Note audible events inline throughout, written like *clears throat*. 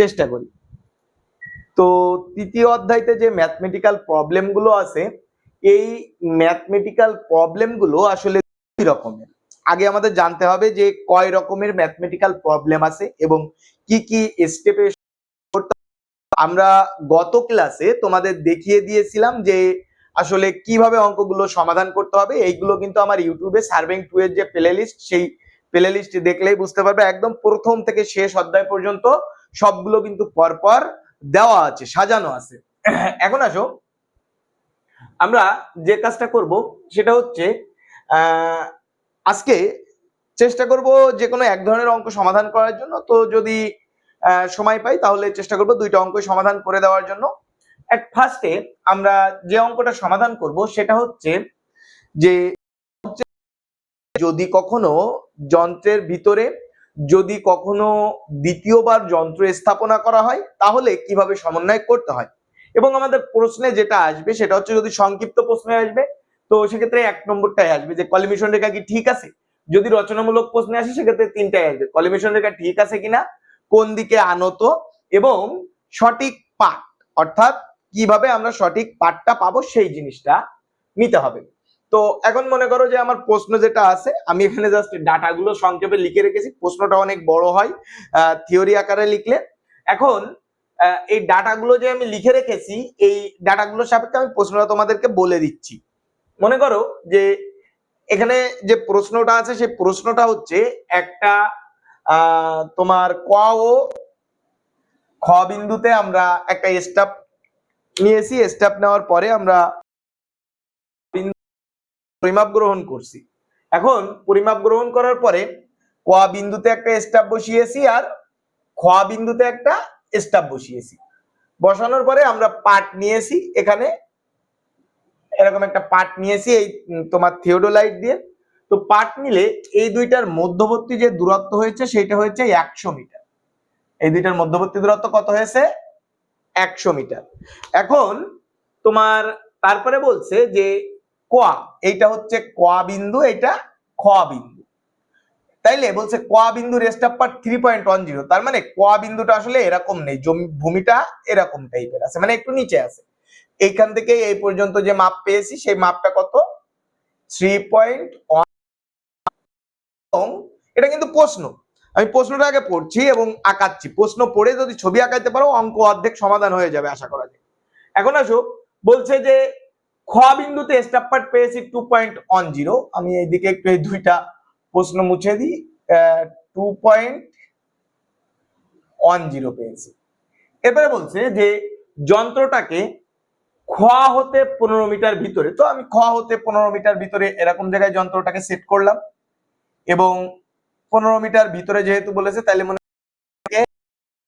চেষ্টা করি। তো তৃতীয় অধ্যায়তে যে ম্যাথমেটিক্যাল প্রবলেমগুলো আছে, এই ম্যাথমেটিক্যাল প্রবলেমগুলো আসলে দুই রকমের। আগে আমাদের জানতে হবে যে কয় রকমের ম্যাথমেটিক্যাল প্রবলেম আছে এবং কি কি স্টেপে আমরা গত ক্লাসে তোমাদের দেখিয়ে দিয়েছিলাম যে আসলে কীভাবে অঙ্কগুলো সমাধান করতে হবে। এইগুলো কিন্তু আমার ইউটিউবে সার্ভিং টু এর যে প্লে লিস্ট সেই প্লে দেখলেই বুঝতে পারবে। একদম প্রথম থেকে শেষ অধ্যায় পর্যন্ত সবগুলো কিন্তু পরপর দেওয়া আছে, সাজানো আছে। *clears throat* এখন আসো। আমরা যে কাজটা করব সেটা হচ্ছে আজকে চেষ্টা করব যে কোনো এক ধরনের অঙ্ক সমাধান করার জন্য। তো যদি সময় পাই তাহলে চেষ্টা করব দুইটা অঙ্ক সমাধান করে দেওয়ার জন্য। এক ফার্স্টে আমরা যে অঙ্কটা সমাধান করব সেটা হচ্ছে যে, যদি কখনো যন্ত্রের ভিতরে যদি কখনো দ্বিতীয়বার যন্ত্র স্থাপনা করা হয়, তাহলে কীভাবে সমন্বয় করতে হয়? এবং আমাদের প্রশ্নে যেটা আসবে, সেটা হচ্ছে যদি সংক্ষিপ্ত প্রশ্নে আসবে, তো সেক্ষেত্রে এক নম্বরটাই আসবে যে কলিমিশন রেখা কি ঠিক আছে? যদি রচনামূলক প্রশ্নে আসে, সেক্ষেত্রে তিনটাই আসবে কলিমিশন রেখা ঠিক আছে কিনা, কোন দিকে আনত, এবং সঠিক পাঠ, অর্থাৎ কীভাবে আমরা সঠিক পাঠটা পাবো, সেই জিনিসটা নিতে হবে। তো এখন মনে করো যে আমার প্রশ্ন যেটা আছে, আমি এখানে জাস্ট ডাটাগুলো সংক্ষেপে লিখে রেখেছি, প্রশ্নটা অনেক বড় হয় থিওরি আকারে লিখলে। এখন এই ডাটাগুলো যে আমি লিখে রেখেছি, এই ডাটাগুলোর সাপেক্ষে আমি প্রশ্নটা তোমাদেরকে বলে দিচ্ছি। মনে করো যে এখানে যে প্রশ্নটা আছে, সেই প্রশ্নটা হচ্ছে একটা তোমার ক ও খ বিন্দুতে আমরা একটা স্টাপ নিয়েছি স্টাপ নেওয়ার পরে আমরা পরিমাপ গ্রহণ করছি। এখন পরিমাপ গ্রহণ করার পরে ক বিন্দুতে একটা স্টাপ বসিয়েছি আর খ বিন্দুতে একটা স্টাপ বসিয়েছি। বসানোর পরে আমরা পাট নিয়েছি এখানে। এরকম একটা পাট নিয়েছি এই তোমার থিওডোলাইট দিয়ে। তো পাট নিলে এই দুইটার মধ্যবর্তী যে দূরত্ব হয়েছে সেটা হয়েছে একশো মিটার। এই দুইটার মধ্যবর্তী দূরত্ব কত হয়েছে? একশো মিটার। এখন তোমার, তারপরে বলছে যে কোয়া এইটা হচ্ছে কোয়া বিন্দু এটা খ বিন্দু। তাইলে বলছে কোয়া বিন্দু রেস্ট অফ পার থ্রি পয়েন্ট ওয়ান জিরো তার মানে কোয়া বিন্দুটা আসলে এরকম নেই, জমি, ভূমিটা এরকম টাইপের আছে মানে একটু নিচে আছে। এইখান থেকে এই পর্যন্ত যে মাপ পেয়েছি, সেই মাপটা কত? থ্রি পয়েন্ট ওয়ান এটা কিন্তু প্রশ্ন। আমি প্রশ্নটা আগে পড়ছি এবং আঁকাচ্ছি। প্রশ্ন পড়ে যদি ছবি আঁকাইতে পারো, অঙ্ক অর্ধেক সমাধান হয়ে যাবে, আশা করা যায়। এখন আসো, বলছে যে খ বিন্দুতে স্টাপ পার্ট পেয়েছি টু পয়েন্ট ওয়ান জিরো আমি এইদিকে একটু এই দুইটা প্রশ্ন মুছে দিই। টু পয়েন্ট ওয়ান জিরো পেয়েছি। এবারে বলছে যে যন্ত্রটাকে খোয়া হতে পনেরো মিটার ভিতরে, তো আমি খোয়া হতে পনেরো মিটার ভিতরে এরকম জায়গায় যন্ত্রটাকে সেট করলাম। এবং পনেরো মিটার ভিতরে যেহেতু বলেছে, তাহলে মনে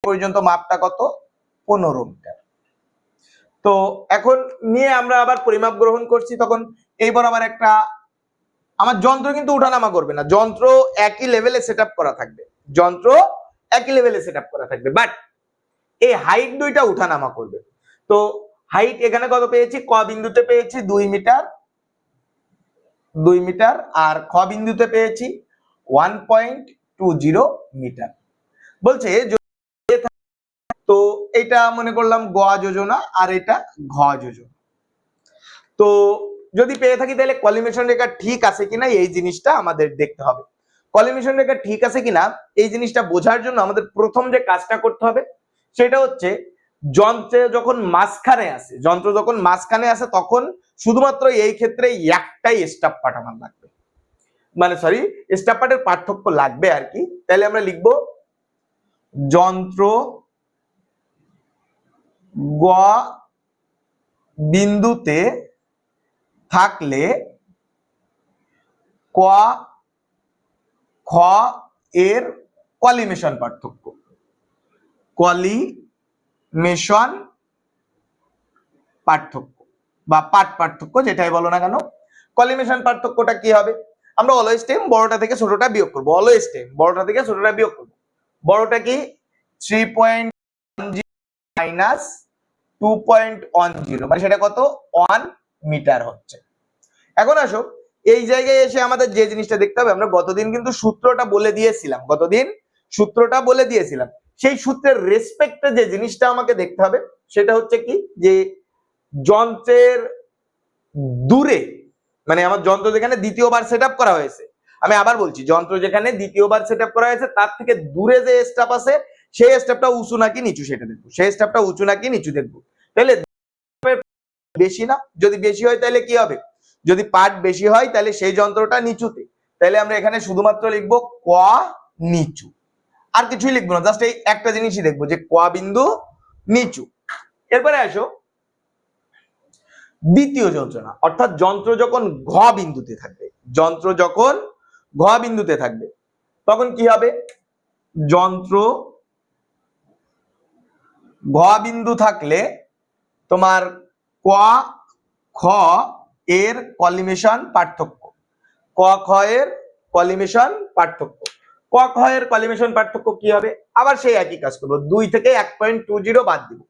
পর্যন্ত মাপটা কত? পনেরো মিটার। তো এখন নিয়ে আমরা আবার পরিমাপ গ্রহণ করছি, তখন এইবার আবার একটা, আমার যন্ত্র কিন্তু উঠানামা করবে না। যন্ত্র একই লেভেলে সেট করা থাকবে। যন্ত্র একই লেভেলে সেট করা থাকবে। বাট এই হাইট দুইটা উঠানামা করবে। তো হাইট এখানে কত পেয়েছি? ক বিন্দুতে পেয়েছি দুই মিটার। দুই মিটার। আর খ বিন্দুতে পেয়েছি one point two zero metre. বলছে তো এটা মনে করলাম গোয়া যোজনা আর এটা ঘ যোজনা। তো যদি পেয়ে থাকি তাহলে কলিমেশন রেখা ঠিক আছে কিনা এই জিনিসটা আমাদের দেখতে হবে। কলিমেশন রেখা ঠিক আছে কিনা এই জিনিসটা বোঝার জন্য আমাদের প্রথম যে কাজটা করতে হবে সেটা হচ্ছে যন্ত্রে যখন মাঝখানে আসে, যন্ত্র যখন মাঝখানে আসে তখন শুধুমাত্র এই ক্ষেত্রে একটাই স্টাফ আমার লাগবে। মানে সরি স্টাফ পার্টের পার্থক্য লাগবে আর কি। তাহলে আমরা লিখব যন্ত্র গ বিন্দুতে থাকলে ক, খ এর কলিমেশন পার্থক্য। কলিমেশন পার্থক্য বা পাঠ পার্থক্য যেটাই বলো না কেন, কলিমেশন পার্থক্যটা কি হবে? আমরা অলওয়েজ টাইম বড়টা থেকে ছোটটা বিয়োগ করব অলওয়েজ টাইম বড়টা থেকে ছোটটা বিয়োগ করব। বড়টা কি? Three point minus two point one zero মানে সেটা কত? ওয়ান মিটার হচ্ছে। এখন আসো, এই জায়গায় এসে আমাদের যে জিনিসটা দেখতে হবে, আমরা গতদিন কিন্তু সূত্রটা বলে দিয়েছিলাম, গতদিন সূত্রটা বলে দিয়েছিলাম। সেই সূত্রের রেসপেক্টে যে জিনিসটা আমাকে দেখতে হবে, সেটা হচ্ছে কি? যে যন্ত্রের দূরে মানে আমার যন্ত্র যেখানে দ্বিতীয়বার সেট করা হয়েছে, আমি আবার বলছি, যন্ত্র যেখানে দ্বিতীয়বার সেট করা হয়েছে, তার থেকে দূরে যে স্টাফ আছে সেই স্টেপটা উঁচু নাকি নিচু সেটা দেখব। সেই স্টেপটা উঁচু নাকি নিচু দেখব। তাহলে বেশি না? যদি বেশি হয় তাহলে কি হবে? যদি পার্ট বেশি হয় তাহলে সেই যন্ত্রটা নিচুতে। তাহলে আমরা এখানে শুধুমাত্র লিখব ক নিচু। আর কিছুই লিখব না জাস্ট এই একটা জিনিসই দেখব যে ক বিন্দু নিচু। এরপরে আসো, দ্বিতীয় যন্ত্রণা। অর্থাৎ যন্ত্র যখন ঘ বিন্দুতে থাকবে, যন্ত্র যখন ঘ বিন্দুতে থাকবে, তখন কি হবে? যন্ত্র ঘ বিন্দু থাকলে তোমার ক, খ এর কলিমেশন পার্থক্য। ক, খ এর কলিমেশন পার্থক্য। ক, খ এর কলিমেশন পার্থক্য কি হবে? আবার সেই একই কাজ করব। দুই থেকে এক পয়েন্ট টু জিরো বাদ দিব।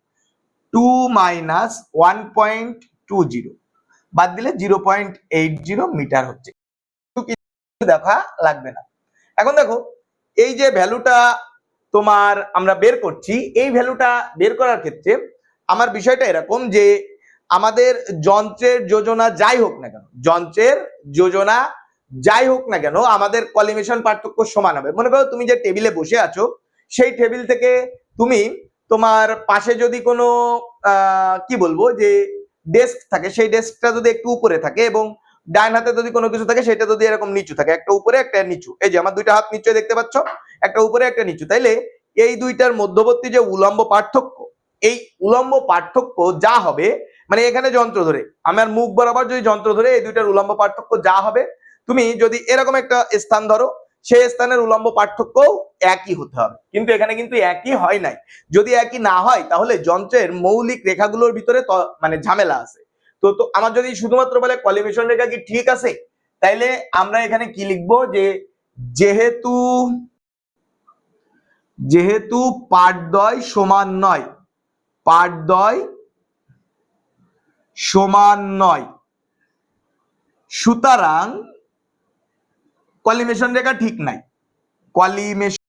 Two minus one point two zero বাদ দিলে zero point eight zero metre হচ্ছে। দেখা লাগবে না। এখন দেখো, এই যে ভ্যালুটা তোমার আমরা বের করছি, এই ভ্যালুটা বের করার ক্ষেত্রে আমার বিষয়টা এরকম যে আমাদের যন্ত্রের যোজনা যাই হোক না কেন, যন্ত্রের যোজনা যাই হোক না কেন আমাদের কলিমেশন পার্থক্য সমান হবে। মনে করো তুমি যে টেবিলে বসে আছো, সেই টেবিল থেকে তুমি তোমার পাশে যদি কোনো কি বলব যে ডেস্ক থাকে, সেই ডেস্কটা যদি একটু উপরে থাকে এবং ডান হাতে যদি কোনো কিছু থাকে, সেটা যদি এরকম নিচু থাকে, একটা উপরে, একটা নিচু। এই যে আমার দুইটা হাত নিচে দেখতে পাচ্ছ, একটা উপরে, একটা নিচু। তাইলে এই দুইটার মধ্যবর্তী যে উলম্ব পার্থক্য, এই উলম্ব পার্থক্য যা হবে মানে এখানে যন্ত্র ধরে আমার মুখ বরাবর যদি যন্ত্র ধরে এই দুইটার উলম্ব পার্থক্য যা হবে, তুমি যদি এরকম একটা স্থান ধরো, সেই স্থানের উলম্ব পার্থক্য একই হতে হবে। কিন্তু এখানে কিন্তু একই হয় নাই। যদি একই না হয়, তাহলে যন্ত্রের মৌলিক রেখাগুলোর ভিতরে মানে ঝামেলা আছে। তো তো আমার যদি শুধুমাত্র বলে কলিমেশন রেখা কি ঠিক আছে? তাইলে আমরা এখানে কি লিখব? যে যেহেতু যেহেতু পাঠদয় সমান নয় পাঠদয় সমান নয়। সুতরাং কলিমেশন রেখা ঠিক নাই। কলিমেশন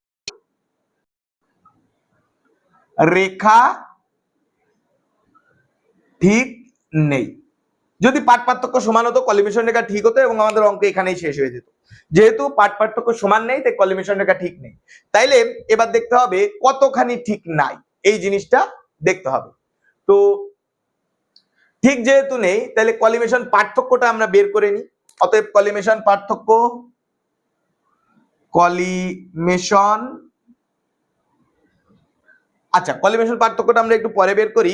রেখা ঠিক নেই। যদি পাঠ পার্থক্য সমান হতো কলিমেশন রেখা ঠিক হতো এবং আমাদের অঙ্ক এখানেই শেষ হয়ে যেত। যেহেতু পাঠ পার্থক্য সমান নেই, তাই কলিমেশন রেখা ঠিক নেই। তাইলে এবার দেখতে হবে কতখানি ঠিক নাই। এই জিনিসটা দেখতে হবে। তো ঠিক যেহেতু নেই তাহলে কলিমেশন পার্থক্যটা আমরা বের করে নিই। অতএব কলিমেশন পার্থক্য কলিমেশন আচ্ছা কলিমেশন পার্থক্যটা আমরা একটু পরে বের করি।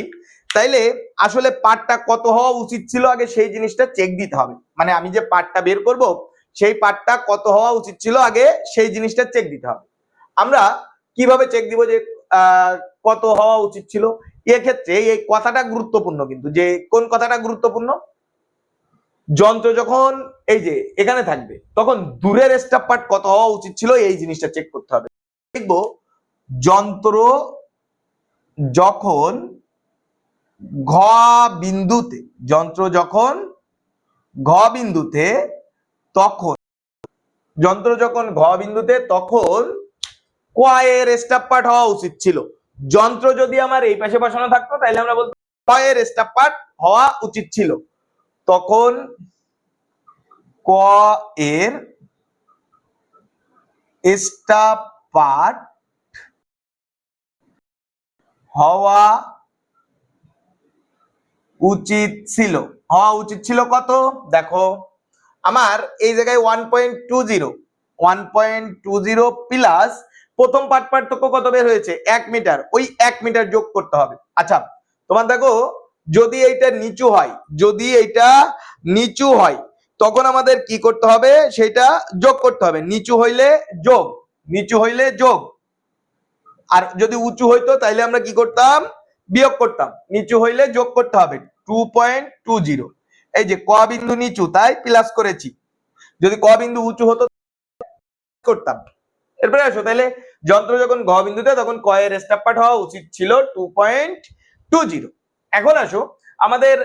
তাইলে আসলে পার্টটা কত হওয়া উচিত ছিল আগে সেই জিনিসটা চেক দিতে হবে। মানে আমি যে পার্টটা বের করব, সেই পার্টটা কত হওয়া উচিত ছিল আগে সেই জিনিসটা চেক দিতে হবে। আমরা কীভাবে চেক দিব যে কত হওয়া উচিত ছিল? এক্ষেত্রে এই কথাটা গুরুত্বপূর্ণ কিন্তু। যে কোন কথাটা গুরুত্বপূর্ণ? যন্ত্র যখন এই যে এখানে থাকবে, তখন দূরের স্টাফ পার্ট কত হওয়া উচিত ছিল এই জিনিসটা চেক করতে হবে। দেখব, যন্ত্র যখন ঘ বিন্দুতে, যন্ত্র যখন ঘ বিন্দুতে, তখন, যন্ত্র যখন ঘ বিন্দুতে, তখন কয়ের স্টাফ পার্ট হওয়া উচিত ছিল। যন্ত্র যদি আমার এই পাশে বসানো থাকতো তাহলে আমরা বলতাম কয়ের স্টাফ পার্ট হওয়া উচিত ছিল। তখন ক এর স্টাফ পার্ট হওয়া উচিত ছিল। হওয়া উচিত ছিল কত? দেখো, আমার এই জায়গায় one point two zero one point two zero plus প্রথম পার্ট পার্থক্য কত বের হয়েছে? এক মিটার। ওই এক মিটার যোগ করতে হবে। আচ্ছা তোমার দেখো, যদি এইটা নিচু হয়, যদি এইটা নিচু হয়, তখন আমাদের কি করতে হবে? সেটা যোগ করতে হবে। নিচু হইলে যোগ, নিচু হইলে যোগ। আর যদি উঁচু হইতো, তাইলে আমরা কি করতাম? বিয়োগ করতাম। নিচু হইলে যোগ করতে হবে। টু পয়েন্ট টু জিরো এই যে ক বিন্দু নিচু, তাই প্লাস করেছি। যদি ক বিন্দু উঁচু হতো, করতাম। এরপরে আসো, তাহলে যন্ত্র যখন ঘ বিন্দুতে, তখন ক এর স্টাপ পার্ট হওয়া উচিত ছিল টু পয়েন্ট টু জিরো এখন আসো, আমাদের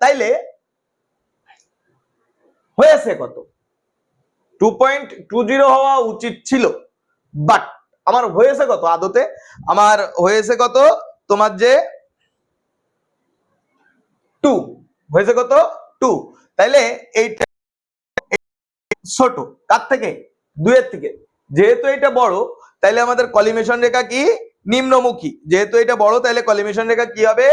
তাইলে হয়েছে কত? টু পয়েন্ট টু জিরো হওয়া উচিত ছিল। বাট আমার হয়েছে কত আদতে? আমার হয়েছে কত? তোমার যে টু। হয়েছে কত? টু। তাইলে এইটা ছোট। কার থেকে? দুইয়ের থেকে। যেহেতু এটা বড়, তাইলে আমাদের কলিমেশন রেখা কি? নিম্নমুখী। যেহেতু এটা বড় তাহলে কলিমেশন রেখা কি হবে?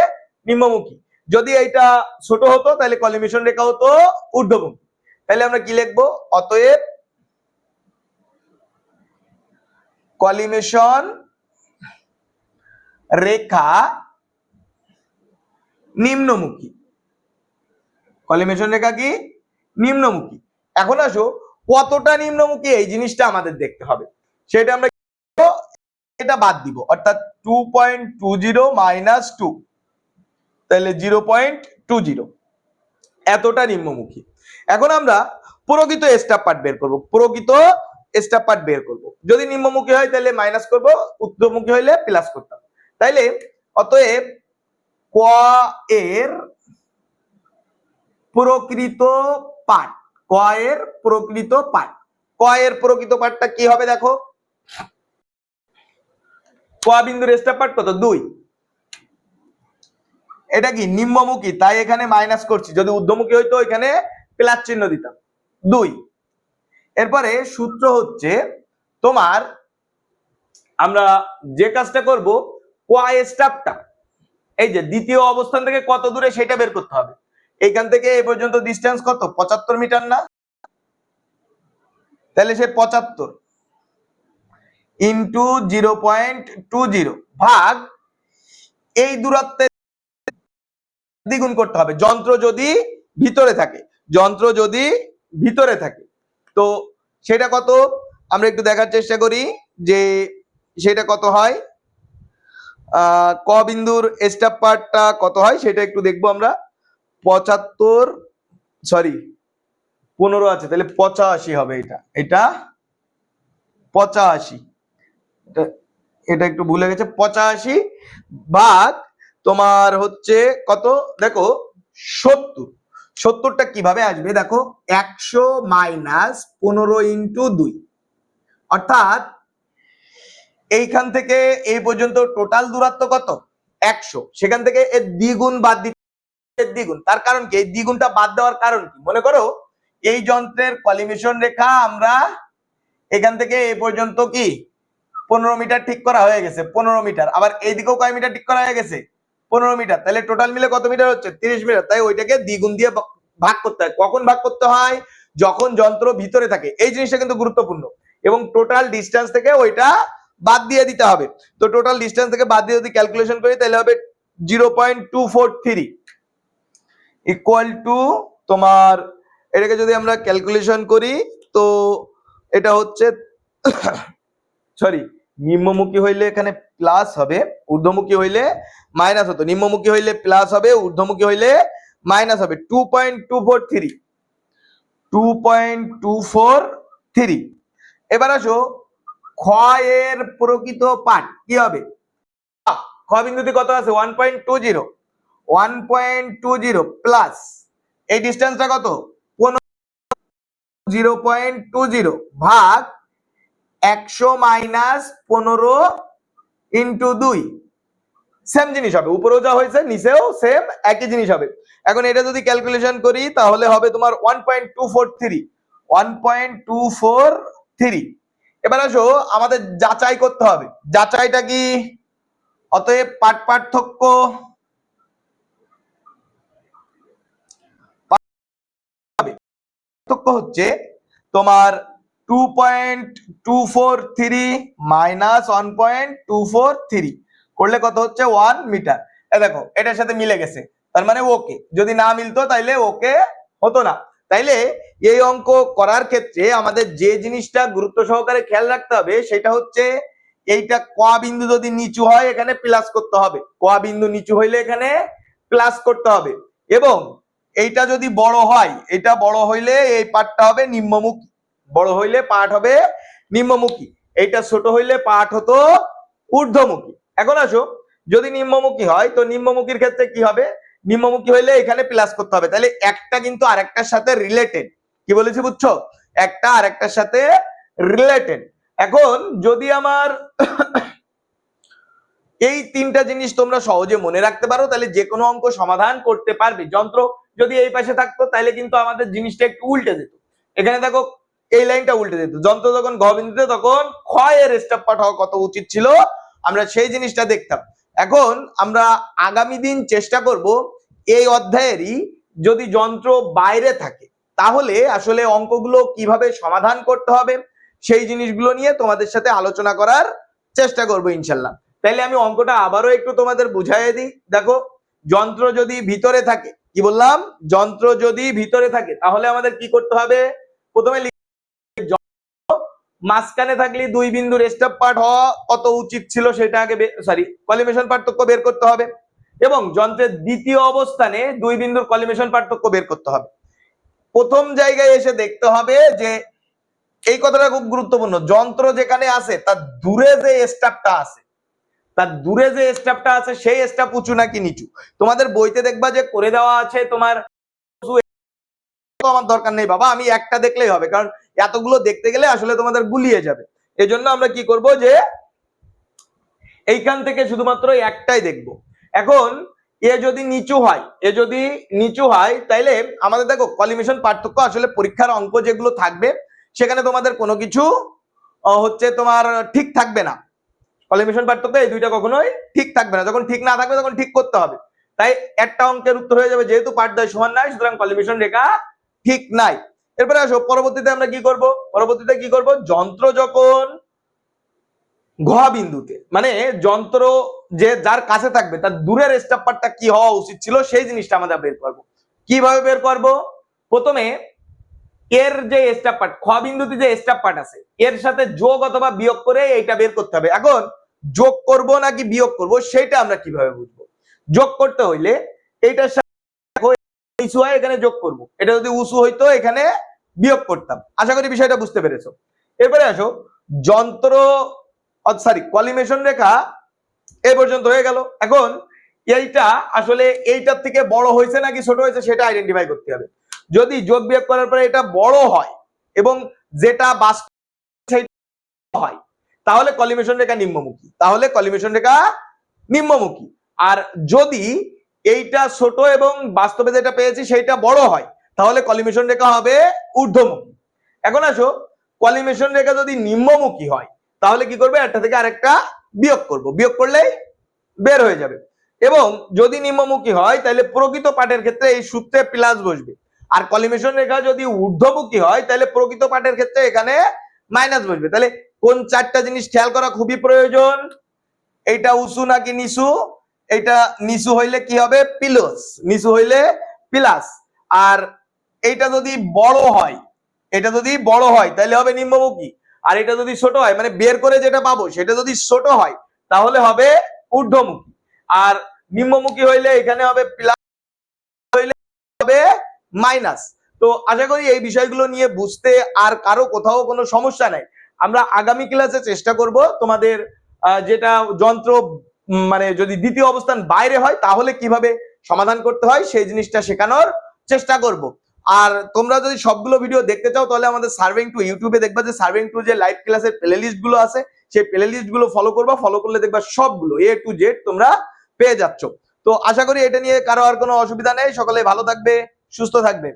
নিম্নমুখী। যদি এইটা ছোট হতো তাহলে কলিমেশন রেখা হতো ঊর্ধ্বমুখী। তাহলে আমরা কি লিখব? অতএব কলিমেশন রেখা নিম্নমুখী। কলিমেশন রেখা কি? নিম্নমুখী। এখন আসো, কতটা নিম্নমুখী এই জিনিসটা আমাদের দেখতে হবে। সেটা আমরা এটা বাদ দিব, অর্থাৎ two point two zero minus two তাহলে জিরো পয়েন্ট টু জিরো এতটা নিম্নমুখী। এখন আমরা প্রকৃত স্টাপ পার্ট বের করব, প্রকৃত স্টাপ পার্ট বের করব। যদি নিম্নমুখী হয়, তাহলে মাইনাস করব, উত্তরমুখী হইলে প্লাস করতাম। তাইলে অতএব ক এর প্রকৃত পাঠ। ক এর প্রকৃত পাঠ। ক এর প্রকৃত পাঠটা কি হবে দেখো? ক বিন্দুর স্টাপ পাঠ কত? দুই। এটা কি? নিম্নমুখী, তাই এখানে মাইনাস করছি। যদি ঊর্ধ্বমুখী হইতো এখানে প্লাস চিহ্ন দিতাম। দুই। এরপরে সূত্র হচ্ছে তোমার, আমরা যে কাজটা করব কোয়া স্টাপটা এই যে দ্বিতীয় অবস্থান থেকে কত দূরে সেটা বের করতে হবে। এইখান থেকে এই পর্যন্ত ডিস্টেন্স কত? পঁচাত্তর মিটার না? তাহলে সে পঁচাত্তর into zero point two zero ভাগ এই দূরত্বের দ্বিগুণ করতে হবে। যন্ত্র যদি ভিতরে থাকে, যন্ত্র যদি ভিতরে থাকে, তো সেটা কত? আমরা একটু দেখার চেষ্টা করি যে সেটা কত হয়? ক বিন্দুর স্টাপ পার্টটা কত হয়? সেটা একটু দেখব আমরা। পঁচাত্তর সরি পনেরো আছে, তাহলে পঁচাশি হবে এটা। এটা পঁচাশি। এটা একটু ভুলে গেছে, পঁচাশি ভাগ তোমার হচ্ছে কত? দেখো, সত্তর। সত্তরটা কীভাবে আসবে? দেখো, একশো মাইনাস পনেরো ইন্টু দুই। অর্থাৎ এইখান থেকে এই পর্যন্ত টোটাল দূরত্ব কত? একশো। সেখান থেকে এর দ্বিগুণ বাদ দিতে দ্বিগুণ। তার কারণ কি? এই দ্বিগুণটা বাদ দেওয়ার কারণ কি? মনে করো, এই যন্ত্রের কলিমিশন রেখা আমরা এখান থেকে এ পর্যন্ত কি? পনেরো মিটার ঠিক করা হয়ে গেছে, পনেরো মিটার। আবার এইদিকেও কয় মিটার ঠিক করা হয়ে গেছে? পনেরো মিটার। তাহলে টোটাল মিলে কত মিটার হচ্ছে? তিরিশ মিটার। তাই ওইটাকে দ্বিগুণ দিয়ে ভাগ করতে হয়। কখন ভাগ করতে হয়? যখন যন্ত্র ভিতরে থাকে। এই জিনিসটা কিন্তু গুরুত্বপূর্ণ। এবং টোটাল ডিস্টেন্স থেকে ওইটা বাদ দিয়ে দিতে হবে। তো টোটাল ডিস্টেন্স থেকে বাদ দিয়ে যদি ক্যালকুলেশন করি, তাহলে হবে zero point two four three equal to তোমার, এটাকে যদি আমরা ক্যালকুলেশন করি, তো এটা হচ্ছে সরি নিম্নমুখী হইলে এখানে প্লাস হবে, ঊর্ধ্বমুখী হইলে মাইনাস হতো। নিম্নমুখী হইলে প্লাস হবে, ঊর্ধ্বমুখী হইলে মাইনাস হবে। Two point two four three two point two four three এবার আসো ক্ষয়ের প্রকৃত পাঠ কি হবে? খ বিন্দুতে কত আছে? One point two zero one point two zero plus এই ডিস্টেন্সটা কত? জিরো পয়েন্ট টু জিরো ভাগ একশো মাইনাস পনেরো ইন্টু দুই। সেম জিনিস হবে, উপরেও যা হয়েছে, নিচেও সেম একই জিনিস হবে। এখন এটা যদি ক্যালকুলেশন করি, তাহলে হবে তোমার one point two four three one point two four three এবার আসো, আমাদের যাচাই করতে হবে। যাচাইটা কি? অতএব পাঠ পার্থক্য পার্থক্য হচ্ছে তোমার two point two four three minus one point two four three করলে কত হচ্ছে? ওয়ান মিটার এ দেখো, এটার সাথে মিলে গেছে। তার মানে ওকে যদি না মিলতো তাইলে ওকে হতো না। তাইলে এই অঙ্ক করার ক্ষেত্রে আমাদের যে জিনিসটা গুরুত্ব সহকারে খেয়াল রাখতে হবে, সেটা হচ্ছে এইটা ক বিন্দু যদি নিচু হয়, এখানে প্লাস করতে হবে। ক বিন্দু নিচু হইলে এখানে প্লাস করতে হবে। এবং এইটা যদি বড় হয়, এটা বড় হইলে এই পাঠটা হবে নিম্নমুখী। বড় হইলে পাঠ হবে নিম্নমুখী। এইটা ছোট হইলে পাঠ হতো ঊর্ধ্বমুখী। এখন আসো, যদি নিম্নমুখী হয়, তো নিম্নমুখীর ক্ষেত্রে কি হবে? নিম্নমুখী হইলে এখানে প্লাস করতে হবে। তাহলে একটা কিন্তু আরেকটার সাথে রিলেটেড কি বলেছি বুঝছ? একটা আরেকটার সাথে রিলেটেড এখন যদি আমার এই তিনটা জিনিস তোমরা সহজে মনে রাখতে পারো, তাহলে যে কোনো অঙ্ক সমাধান করতে পারবে। যন্ত্র যদি এই পাশে থাকতো, তাহলে কিন্তু আমাদের জিনিসটা একটু উল্টে যেত। এখানে দেখো, এই লাইনটা উল্টে যেত। যন্ত্র যখন ঘ বিন্দুতে, তখন ক্ষয়ের স্টেপ পাঠ হওয়া কত উচিত ছিল? আমরা সেই জিনিসটা দেখতাম। এখন আমরা আগামী দিন চেষ্টা করব এই অধ্যায়েরই যদি যন্ত্র বাইরে থাকে, তাহলে আসলে অঙ্কগুলো কীভাবে সমাধান করতে হবে, সেই জিনিসগুলো নিয়ে তোমাদের সাথে আলোচনা করার চেষ্টা করব ইনশাল্লাহ। তাইলে আমি অঙ্কটা আবারও একটু তোমাদের বুঝাইয়ে দিই। দেখো, যন্ত্র যদি ভিতরে থাকে, কি বললাম? যন্ত্র যদি ভিতরে থাকে, তাহলে আমাদের কি করতে হবে? প্রথমে মাঝখানে থাকলে দুই বিন্দুর স্টেপ পার্ট হওয়া কত উচিত ছিল সেটা আগে সরি কলিমেশন পার্থক্য বের করতে হবে। এবং যন্ত্রের দ্বিতীয় অবস্থানে দুই বিন্দুর কলিমেশন পার্থক্য বের করতে হবে। প্রথম জায়গায় এসে দেখতে হবে যে, এই কথাটা খুব গুরুত্বপূর্ণ, যন্ত্র যেখানে আছে, তার দূরে যে স্টাফটা আছে তার দূরে যে স্টাফটা আছে, সেই স্টাফ উঁচু নাকি নিচু? তোমাদের বইতে দেখবা যে করে দেওয়া আছে তোমার, আমার দরকার নেই বাবা, আমি একটা দেখলেই হবে, কারণ এতগুলো দেখতে গেলে আসলে তোমাদের গুলিয়ে যাবে। এজন্য আমরা কি করব যে, এইখান থেকে শুধুমাত্র একটাই দেখব। এখন, এ যদি নিচু হয়, এ যদি নিচু হয়, তাইলে আমাদের দেখো কলিমেশন পার্থক্য আসলে পরীক্ষার অঙ্ক যেগুলো থাকবে, সেখানে তোমাদের কোনো কিছু হচ্ছে তোমার ঠিক থাকবে না। কলিমেশন পার্থক্য এই দুইটা কখনোই ঠিক থাকবে না। যখন ঠিক না থাকবে, তখন ঠিক করতে হবে। তাই একটা অঙ্কের উত্তর হয়ে যাবে যেহেতু পাঠদয় সমান নাই, সুতরাং কলিমেশন রেখা ঠিক নাই। এরপরে আসো, পরবর্তীতে আমরা কি করব? পরবর্তীতে কি করব? যন্ত্র যখন ঘ বিন্দুতে মানে যন্ত্র যে যার কাছে থাকবে, তার দূরের স্টাপ্পারটা কি হওয়া উচিত ছিল, সেই জিনিসটা আমাদের বের করব। কীভাবে বের করব? প্রথমে এর যে স্টাপ পার্ট খ বিন্দুতে যে স্টাপ পার্ট আছে, এর সাথে যোগ অথবা বিয়োগ করে এইটা বের করতে হবে। এখন, যোগ করব নাকি বিয়োগ করব, সেটা আমরা কীভাবে বুঝব? যোগ করতে হইলে এইটার সাথে হয়, এখানে যোগ করব। এটা যদি উঁচু হইতো, এখানে বিয়োগ করতাম। আশা করি বিষয়টা বুঝতে পেরেছ। এরপরে আসো, যন্ত্র সরি কলিমেশন রেখা এ পর্যন্ত হয়ে গেল। এখন এইটা আসলে এইটার থেকে বড় হয়েছে নাকি ছোট হয়েছে সেটা আইডেন্টিফাই করতে হবে। যদি যোগ বিয়োগ করার পরে এটা বড় হয় এবং যেটা বাস্তব হয়, তাহলে কলিমেশন রেখা নিম্নমুখী। তাহলে কলিমেশন রেখা নিম্নমুখী। আর যদি এইটা ছোট এবং বাস্তবে যেটা পেয়েছি সেইটা বড় হয়, তাহলে কলিমেশন রেখা হবে ঊর্ধ্বমুখী। এখন আসো কলিমেশন রেখা যদি নিম্নমুখী হয়, তাহলে কি করবে? একটা থেকে আরেকটা বিয়োগ করব। বিয়োগ করলেই বের হয়ে যাবে। এবং যদি নিম্নমুখী হয়, তাহলে প্রকৃত পাঠের ক্ষেত্রে এই সূত্রে প্লাস বসবে। আর কলিমেশন রেখা যদি ঊর্ধ্বমুখী হয়, তাহলে প্রকৃত পাঠের ক্ষেত্রে এখানে মাইনাস বসবে। তাহলে কোন চারটা জিনিস খেয়াল করা খুবই প্রয়োজন? এইটা উঁচু নাকি নিচু? এটা নিচু হইলে কি হবে? পিলস। নিচু হইলে প্লাস। আর এইটা যদি বড় হয়, এটা যদি বড় হয়, তাহলে হবে নিম্নমুখী। আর এটা যদি ছোট হয় মানে বের করে যেটা পাবো, সেটা যদি ছোট হয়, তাহলে হবে ঊর্ধ্বমুখী। আর নিম্নমুখী হইলে এখানে হবে প্লাস হইলে হবে মাইনাস তো আশা করি এই বিষয়গুলো নিয়ে বুঝতে আর কারও কোথাও কোনো সমস্যা নাই। আমরা আগামী ক্লাসে চেষ্টা করব তোমাদের যেটা যন্ত্র মানে যদি দ্বিতীয় অবস্থান বাইরে হয়, তাহলে কীভাবে সমাধান করতে হয় সেই জিনিসটা শেখানোর চেষ্টা করব। আর তোমরা যদি সবগুলো ভিডিও দেখতে চাও, তাহলে আমাদের সার্ভিং টু ইউটিউবে দেখবা যে সার্ভিং টু যে লাইভ ক্লাসের প্লে লিস্টগুলো আছে, সেই প্লে লিস্টগুলো ফলো করবা। ফলো করলে দেখবা সবগুলো এ টু জেড তোমরা পেয়ে যাচ্ছ। তো আশা করি এটা নিয়ে কারও আর কোনো অসুবিধা নেই। সকলে ভালো থাকবে, সুস্থ থাকবে।